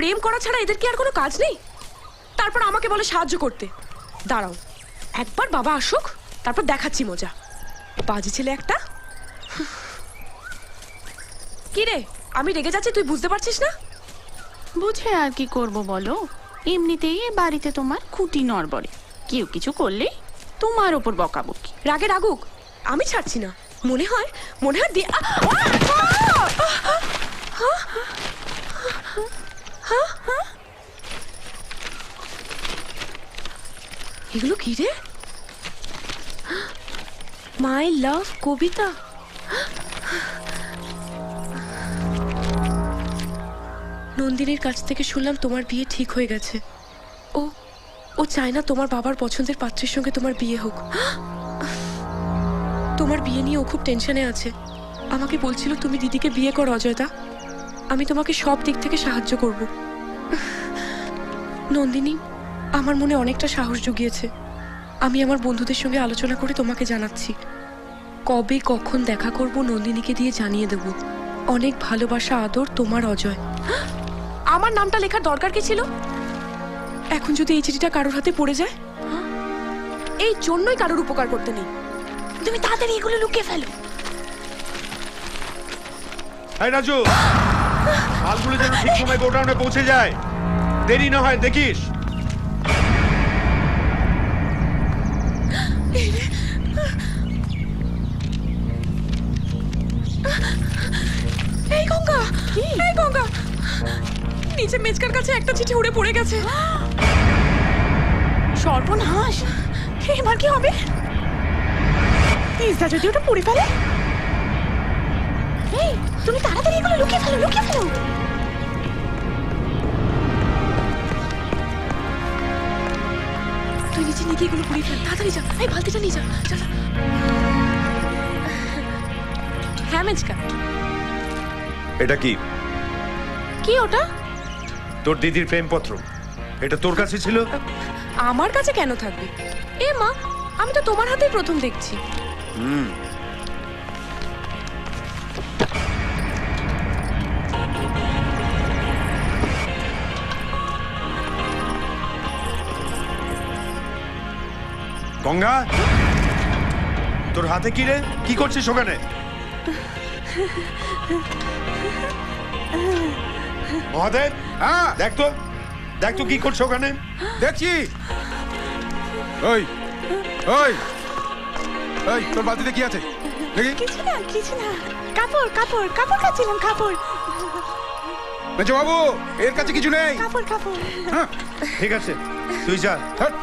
প্রেম করা ছাড়া এদের কি আর কোনো কাজ নেই তারপর আমাকে বলে সাহায্য করতে দাঁড়াও একবার বাবা আসুক তারপর দেখাচ্ছি মজা বাজে ছেলে একটা কি রে আমি রেগে যাচ্ছি তুই বুঝতে পারছিস না বুঝে আর কি করব বলো এমনিতেই এ বাড়িতে তোমার খুঁটি নড়বড়ে কেউ কিছু করলে তোমার ওপর বকাবকি রাগে রাগুক আমি ছাড়ছি না মনে হয় মনে হয় দিয়ে! এগুলো কি রে? মাই লাভ কবিতা। নন্দিনীর কাছ থেকে শুনলাম তোমার বিয়ে ঠিক হয়ে গেছে। ও ও চায় না তোমার বাবার পছন্দের পাত্রের সঙ্গে তোমার বিয়ে হোক। তোমার বিয়ে নিয়ে ও খুব টেনশনে আছে। আমাকে বলছিল তুমি দিদিকে বিয়ে কর, অজয়দা। আমি তোমাকে সব দিক থেকে সাহায্য করব। নন্দিনী, আমার মনে অনেকটা সাহস জুগিয়েছে। আমি আমার বন্ধুদের সঙ্গে আলোচনা করে তোমাকে জানাচ্ছি। কবে, কখন দেখা করব নন্দিনীকে দিয়ে জানিয়ে দেব। অনেক ভালোবাসা, আদর, তোমার অজয়। আমার নামটা লেখার দরকার কি ছিল? এখন যদি এই চিঠিটা কারোর হাতে পড়ে যায়? এই জন্যই কারোর উপকার করতে নেই। তুমি তাড়াতাড়ি এগুলো লুকিয়ে ফেলো। রাজু! মালগুলো যেন ঠিক সময় গোডাউনে পৌঁছে যায়। দেরি না হয় দেখিস। এই গঙ্গা এই গঙ্গা। নিচে মেজকার কাছে একটা চিঠি উড়ে পড়ে গেছে। সর্বনাশ! এবার কি হবে? পিসটা যদি ওটা পুড়ে ফেলে? এই তুমি তাড়াতাড়ি লুকিয়ে ফেলো লুকিয়ে ফেলো। তুই নিচে নিয়ে গিয়ে এগুলো পুড়িয়ে ফেল তাড়াতাড়ি যা এই বালতিটা নিয়ে যা। হ্যাঁ মেজকা। এটা কি? কি ওটা? তোর দিদির প্রেমপত্র। এটা তোর কাছে ছিল? আমার কাছে কেন থাকবে? এ মা আমি তো তোমার হাতেই প্রথম দেখছি। গঙ্গা তোর হাতে কি রে? কি করছিস ওখানে? মহাদেব হ্যাঁ। দেখ তো দেখ তো কি করছ ওখানে। দেখছি। ওই ওই ওই তোর বালতিতে কি আছে? দেখি। কিছু না কিছু না। কাপড় কাপড় কাপড় কাচ্ছিলাম কাপড়। মেজো বাবু এর কাছে কিছু নেই। কাপড় কাপড়। হ্যাঁ। ঠিক আছে তুই যা। হ্যাট।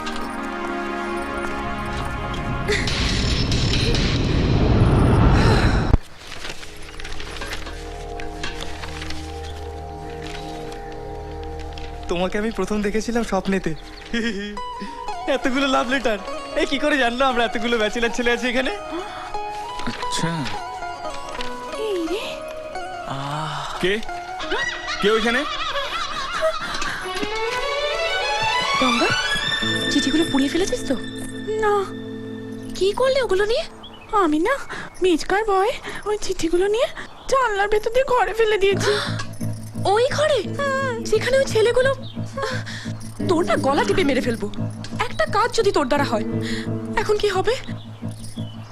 তোমাকে আমি প্রথম দেখেছিলাম স্বপ্নেতে। এতগুলো লাভ লেটার এই কি করে জানলো আমরা এতগুলো ব্যাচেলার ছেলে আছে এখানে? আচ্ছা। কে? কে ওইখানে? গঙ্গা চিঠিগুলো পুড়িয়ে ফেলেছিস তো? না। কি করলে ওগুলো নিয়ে? আমি না মিচকার বয় ওই চিঠিগুলো নিয়ে জানলার ভেতর দিয়ে ঘরে ফেলে দিয়েছি। ওই ঘরে? যেখানে ওই ছেলেগুলো? তোর না গলা টিপে মেরে ফেলব। একটা কাজ যদি তোর দ্বারা হয় এখন কি হবে?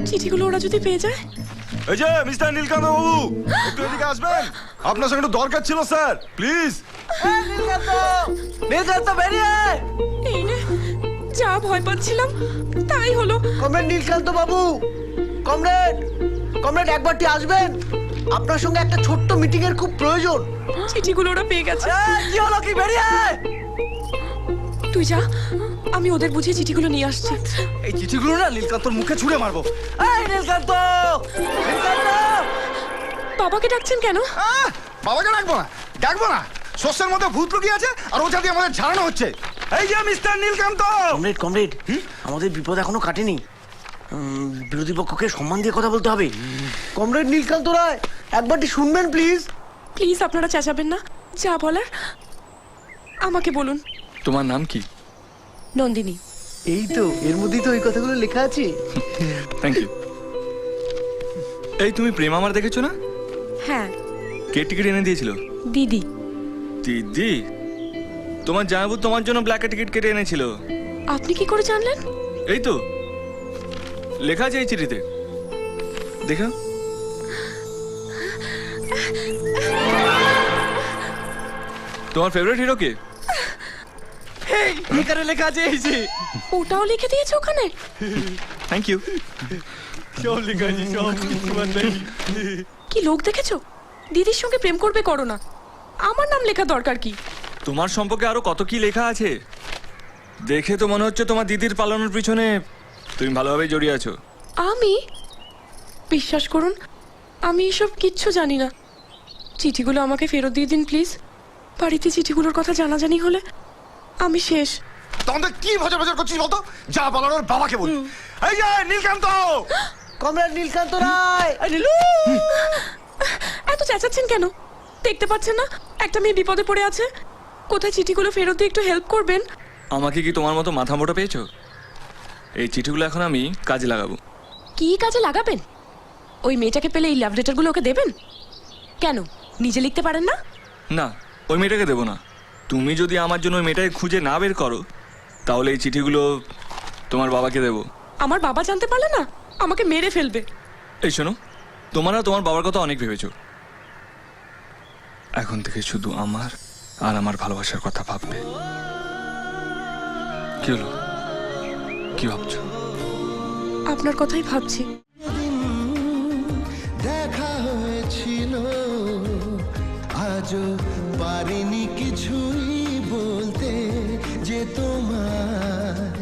চিঠিগুলো ওরা যদি পেয়ে যায়? এই যে মিস্টার নীলকান্ত বাবু একটু এদিকে আসবেন? আপনার সঙ্গে একটু দরকার ছিল স্যার। প্লিজ। এই রে যা ভয় পাচ্ছিলাম। তাই হলো। কমরেড নীলকান্ত বাবু। কমরেড কমরেড একবারটি আসবেন? আপনার সঙ্গে একটা ছোট্ট মিটিং এর খুব প্রয়োজন। চিঠিগুলো ওরা পেয়ে গেছে। কি হলো? কি বেরিয়ে? তুই যা আমি ওদের বুঝিয়ে চিঠিগুলো নিয়ে আসছি। এই চিঠিগুলো না নীলকান্তর মুখে ছুঁড়ে মারবো। এই নীলকান্ত! নীলকান্ত! বাবাকে ডাকছেন কেন? বাবাকে ডাকবো না ডাকবো না। শস্যের মধ্যে ভূত লুকিয়ে আছে আর ওটা দিয়ে আমাদের ঝাড়ানো হচ্ছে। এই যে মিস্টার নীলকান্ত! কমরেড কমরেড আমাদের বিপদ এখনও কাটেনি। বিরোধী পক্ষকে সম্মান দিয়ে কথা বলতে হবে। কমরেড নীলকান্ত রায় একবারটি শুনবেন প্লিজ? প্লিজ আপনারা চেঁচাবেন না। যা বলার আমাকে বলুন। তোমার নাম কি? নন্দিনী। এই তো এর মধ্যেই তো ওই কথাগুলো লেখা আছে। থ্যাংক ইউ এই তুমি প্রেম আমার দেখেছ না? হ্যাঁ। কে টিকিট এনে দিয়েছিল? দিদি। দিদি? তোমার জামাইবু তোমার জন্য ব্ল্যাকে টিকিট কেটে এনেছিল। আপনি কি করে জানলেন? এই তো লেখা আছে এই চিঠিতে। দেখা। তোমার ফেভারিট হিরো কে? এখানে লেখা আছে এই যে। ওটাও লিখে দিয়েছে ওখানে? থ্যাংক ইউ সব লেখা আছে সব কি লোক দেখেছ? দিদির সঙ্গে প্রেম করবে করো না। আমার নাম লেখা দরকার কি? তোমার সম্পর্কে আরও কত কি লেখা আছে? দেখে তো মনে হচ্ছে তোমার দিদির পালানোর পিছনে তুমি ভালোভাবে জড়িয়ে আছো। আমি? বিশ্বাস করুন আমি এসব কিচ্ছু জানি না। চিঠিগুলো আমাকে ফেরত দিয়ে দিন প্লিজ। বাড়িতে চিঠিগুলোর কথা জানাজানি হলে আমি শেষ। তখন তো কি ভজর ভজর করছিস বলতো? যা বলার ওর বাবাকে বল। এই যে নীলকান্ত! কমরেড নীলকান্ত রায়! নীলু! এত চেঁচাচ্ছেন কেন? দেখতে পাচ্ছেন না? একটা মেয়ে বিপদে পড়ে আছে। কোথায় চিঠিগুলো ফেরত দিয়ে একটু হেল্প করবেন? আমাকে কি তোমার মতো মাথা মোটা পেয়েছ? এই চিঠিগুলো এখন আমি কাজে লাগাবো। কি কাজে লাগাবেন? ওই মেয়েটাকে পেলে এই লাভ লেটারগুলো ওকে দেবেন? কেন? নিজে লিখতে পারেন না? না ওই মেয়েটাকে দেবো না। তুমি যদি আমার জন্য ওই মেয়েটাকে খুঁজে না বের করো তাহলে এই চিঠিগুলো তোমার বাবাকে দেবো। আমার বাবা জানতে পারলে না আমাকে মেরে ফেলবে। এই শোনো তোমরা তোমার বাবার কথা অনেক ভেবেছো। এখন থেকে শুধু আমার আর আমার ভালোবাসার কথা ভাববে। কি হলো? কি ভাবছ? আপনার কথাই ভাবছি। দেখা হয়েছিল আজও